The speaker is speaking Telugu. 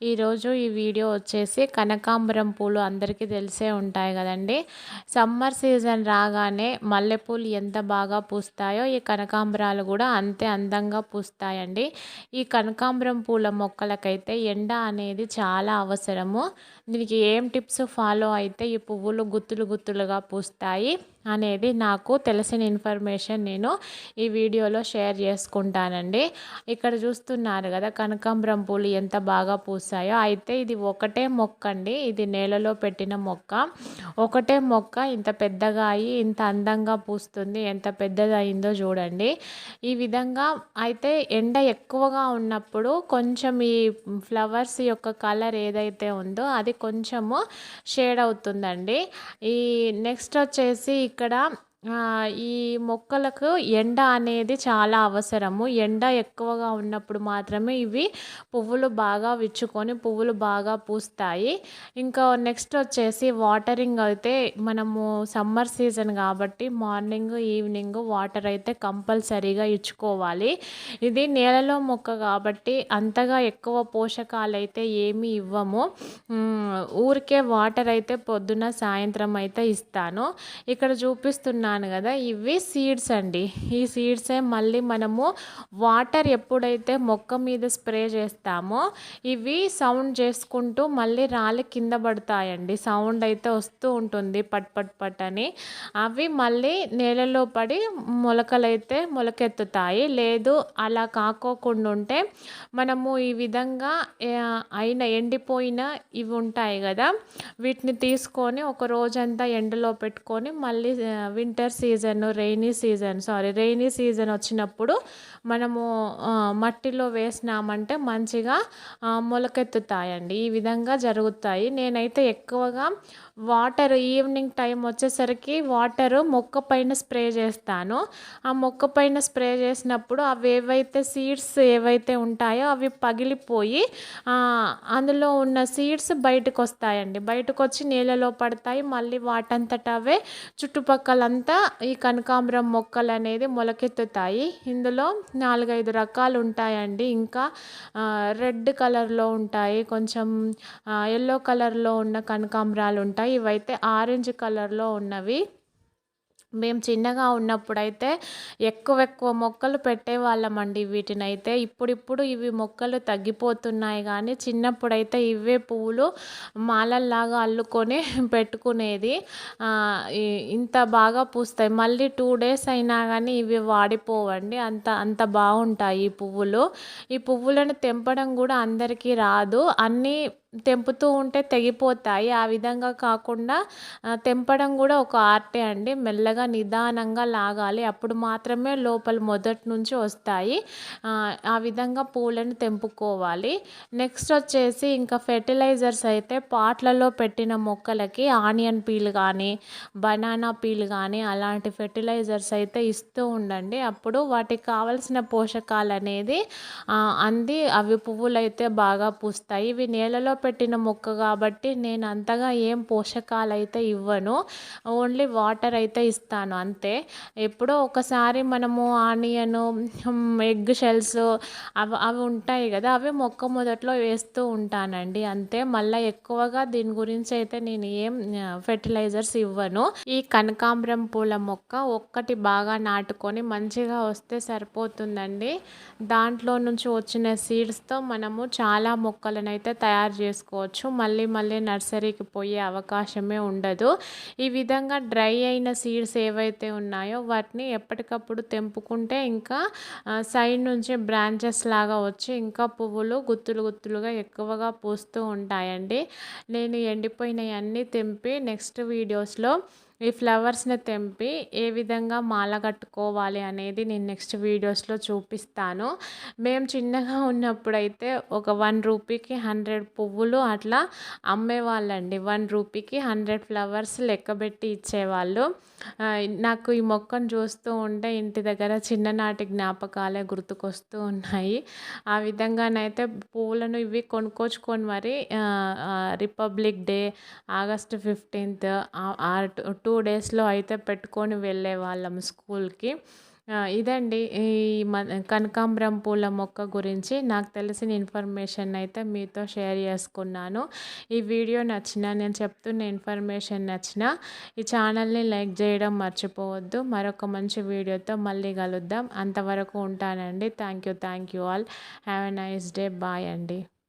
ఈరోజు ఈ వీడియో వచ్చేసి కనకాంబరం పూలు అందరికీ తెలిసే ఉంటాయి కదండి. సమ్మర్ సీజన్ రాగానే మల్లెపూలు ఎంత బాగా పూస్తాయో ఈ కనకాంబరాలు కూడా అంతే అందంగా పూస్తాయండి. ఈ కనకాంబరం పూల మొక్కలకైతే ఎండ అనేది చాలా అవసరము. దీనికి ఏం టిప్స్ ఫాలో అయితే ఈ పువ్వులు గుత్తులు గుత్తులుగా పూస్తాయి అనేది నాకు తెలిసిన ఇన్ఫర్మేషన్ నేను ఈ వీడియోలో షేర్ చేసుకుంటానండి. ఇక్కడ చూస్తున్నారు కదా కనకాంబరం పూలు ఎంత బాగా పూసాయో అయితే ఇది ఒకటే మొక్క అండి ఇది నేలలో పెట్టిన మొక్క. ఒకటే మొక్క ఇంత పెద్దగా అయ్యి ఇంత అందంగా పూస్తుంది. ఎంత పెద్దదయిందో చూడండి. ఈ విధంగా అయితే ఎండ ఎక్కువగా ఉన్నప్పుడు కొంచెం ఈ ఫ్లవర్స్ యొక్క కలర్ ఏదైతే ఉందో అది కొంచెము షేడ్ అవుతుందండి. ఈ నెక్స్ట్ వచ్చేసి ఇక్కడ ఈ మొక్కలకు ఎండ అనేది చాలా అవసరము. ఎండ ఎక్కువగా ఉన్నప్పుడు మాత్రమే ఇవి పువ్వులు బాగా విచ్చుకొని పువ్వులు బాగా పూస్తాయి. ఇంకా నెక్స్ట్ వచ్చేసి వాటరింగ్ అయితే మనము సమ్మర్ సీజన్ కాబట్టి మార్నింగ్ ఈవినింగ్ వాటర్ అయితే కంపల్సరీగా ఇచ్చుకోవాలి. ఇది నేలలో మొక్క కాబట్టి అంతగా ఎక్కువ పోషకాలు అయితే ఏమీ ఇవ్వము. ఊరికే వాటర్ అయితే పొద్దున సాయంత్రం అయితే ఇస్తాను. ఇక్కడ చూపిస్తున్నాను చెప్తున్నాను కదా ఇవి సీడ్స్ అండి. ఈ సీడ్సే మళ్ళీ మనము వాటర్ ఎప్పుడైతే మొక్క మీద స్ప్రే చేస్తామో ఇవి సౌండ్ చేసుకుంటూ మళ్ళీ రాలి కింద పడతాయండి. సౌండ్ అయితే వస్తూ ఉంటుంది పట్ పట్ పట్ అని. అవి మళ్ళీ నేలలో పడి మొలకలైతే మొలకెత్తుతాయి. లేదు అలా కాకోకుండా ఉంటే మనము ఈ విధంగా అయిన ఎండిపోయిన ఇవి ఉంటాయి కదా వీటిని తీసుకొని ఒక రోజంతా ఎండలో పెట్టుకొని మళ్ళీ winter winter season rainy season sorry rainy season వచ్చినప్పుడు మనము మట్టిలో వేసినామంటే మంచిగా మొలకెత్తుతాయండి. ఈ విధంగా జరుగుతాయి. నేనైతే ఎక్కువగా వాటర్ ఈవినింగ్ టైం వచ్చేసరికి వాటర్ మొక్క పైన స్ప్రే చేస్తాను. ఆ మొక్క పైన స్ప్రే చేసినప్పుడు అవి ఏవైతే సీడ్స్ ఏవైతే ఉంటాయో అవి పగిలిపోయి అందులో ఉన్న సీడ్స్ బయటకు వస్తాయండి బయటకు వచ్చి నేలలో పడతాయి. మళ్ళీ వాటంతట అవే చుట్టుపక్కలంతా ఈ కనకాంబరం మొక్కలు అనేది మొలకెత్తుతాయి. ఇందులో నాలుగైదు రకాలు ఉంటాయండి. ఇంకా రెడ్ కలర్లో ఉంటాయి. కొంచెం ఎల్లో కలర్లో ఉన్న కనకాంబరాలు ఉంటాయి. ఇవైతే ఆరెంజ్ కలర్లో ఉన్నవి. మేము చిన్నగా ఉన్నప్పుడైతే ఎక్కువ ఎక్కువ మొక్కలు పెట్టేవాళ్ళమండి వీటినైతే. ఇప్పుడిప్పుడు ఇవి మొక్కలు తగ్గిపోతున్నాయి కానీ చిన్నప్పుడైతే ఇవే పువ్వులు మాలల్లాగా అల్లుకొని పెట్టుకునేది. ఇంత బాగా పూస్తాయి. మళ్ళీ టూ డేస్ అయినా కానీ ఇవి వాడిపోవండి. అంత అంత బాగుంటాయి ఈ పువ్వులు. ఈ పువ్వులను తెంపడం కూడా అందరికీ రాదు. అన్నీ తెంపుతూ ఉంటే తెగిపోతాయి. ఆ విధంగా కాకుండా తెంపడం కూడా ఒక ఆర్టే అండి. మెల్లగా నిదానంగా లాగాలి. అప్పుడు మాత్రమే లోపల మొదటి నుంచి వస్తాయి. ఆ విధంగా పూలను తెంపుకోవాలి. నెక్స్ట్ వచ్చేసి ఇంకా ఫెర్టిలైజర్స్ అయితే పాట్లలో పెట్టిన మొక్కలకి ఆనియన్ పీల్ కానీ బనానా పీల్ కానీ అలాంటి ఫెర్టిలైజర్స్ అయితే ఇస్తూ ఉండండి. అప్పుడు వాటికి కావలసిన పోషకాలు అనేది అంది అవి పువ్వులు అయితే బాగా పూస్తాయి. ఇవి నేలలో పెట్టిన మొక్క కాబట్టి నేను అంతగా ఏం పోషకాలు అయితే ఇవ్వను. ఓన్లీ వాటర్ అయితే ఇస్తాను అంతే. ఎప్పుడో ఒకసారి మనము ఆనియన్ ఎగ్ షెల్స్ అవి అవి ఉంటాయి కదా అవి మొక్క మొదట్లో వేస్తూ ఉంటానండి అంతే. మళ్ళీ ఎక్కువగా దీని గురించి అయితే నేను ఏం ఫెర్టిలైజర్స్ ఇవ్వను. ఈ కనకాంబరం పూల మొక్క ఒక్కటి బాగా నాటుకొని మంచిగా వస్తే సరిపోతుందండి. దాంట్లో నుంచి వచ్చిన సీడ్స్తో మనము చాలా మొక్కలను అయితే తయారు చేసుకోవచ్చు. మళ్ళీ మళ్ళీ నర్సరీకి పోయే అవకాశమే ఉండదు. ఈ విధంగా డ్రై అయిన సీడ్స్ ఏవైతే ఉన్నాయో వాటిని ఎప్పటికప్పుడు తెంపుకుంటే ఇంకా సైడ్ నుంచి బ్రాంచెస్ లాగా వచ్చి ఇంకా పువ్వులు గుత్తులు గుత్తులుగా ఎక్కువగా పూస్తూ ఉంటాయండి. నేను ఎండిపోయినవన్నీ తెంపి నెక్స్ట్ వీడియోస్లో ఈ ఫ్లవర్స్ని తెంపి ఏ విధంగా మాల కట్టుకోవాలి అనేది నేను నెక్స్ట్ వీడియోస్లో చూపిస్తాను. మేము చిన్నగా ఉన్నప్పుడైతే ఒక వన్ రూపీకి హండ్రెడ్ పువ్వులు అట్లా అమ్మేవాళ్ళండి. వన్ రూపీకి హండ్రెడ్ ఫ్లవర్స్ లెక్కబెట్టి ఇచ్చేవాళ్ళు. నాకు ఈ మొక్కను చూస్తూ ఉంటే ఇంటి దగ్గర చిన్ననాటి జ్ఞాపకాలే గుర్తుకొస్తూ ఉన్నాయి. ఆ విధంగానైతే పువ్వులను ఇవి కొనుక్కొచ్చుకొని మరి republic day August fifteenth two డేస్లో అయితే పెట్టుకొని వెళ్ళే వాళ్ళం స్కూల్కి. ఇదండి. ఈ మ కనకాంబరం పూల మొక్క గురించి నాకు తెలిసిన ఇన్ఫర్మేషన్ అయితే మీతో షేర్ చేసుకున్నాను. ఈ వీడియో నచ్చిన నేను చెప్తున్న ఇన్ఫర్మేషన్ నచ్చిన ఈ ఛానల్ని లైక్ చేయడం మర్చిపోవద్దు. మరొక మంచి వీడియోతో మళ్ళీ కలుద్దాం. అంతవరకు ఉంటానండి. Thank you thank you all. Have a nice day. Bye అండి.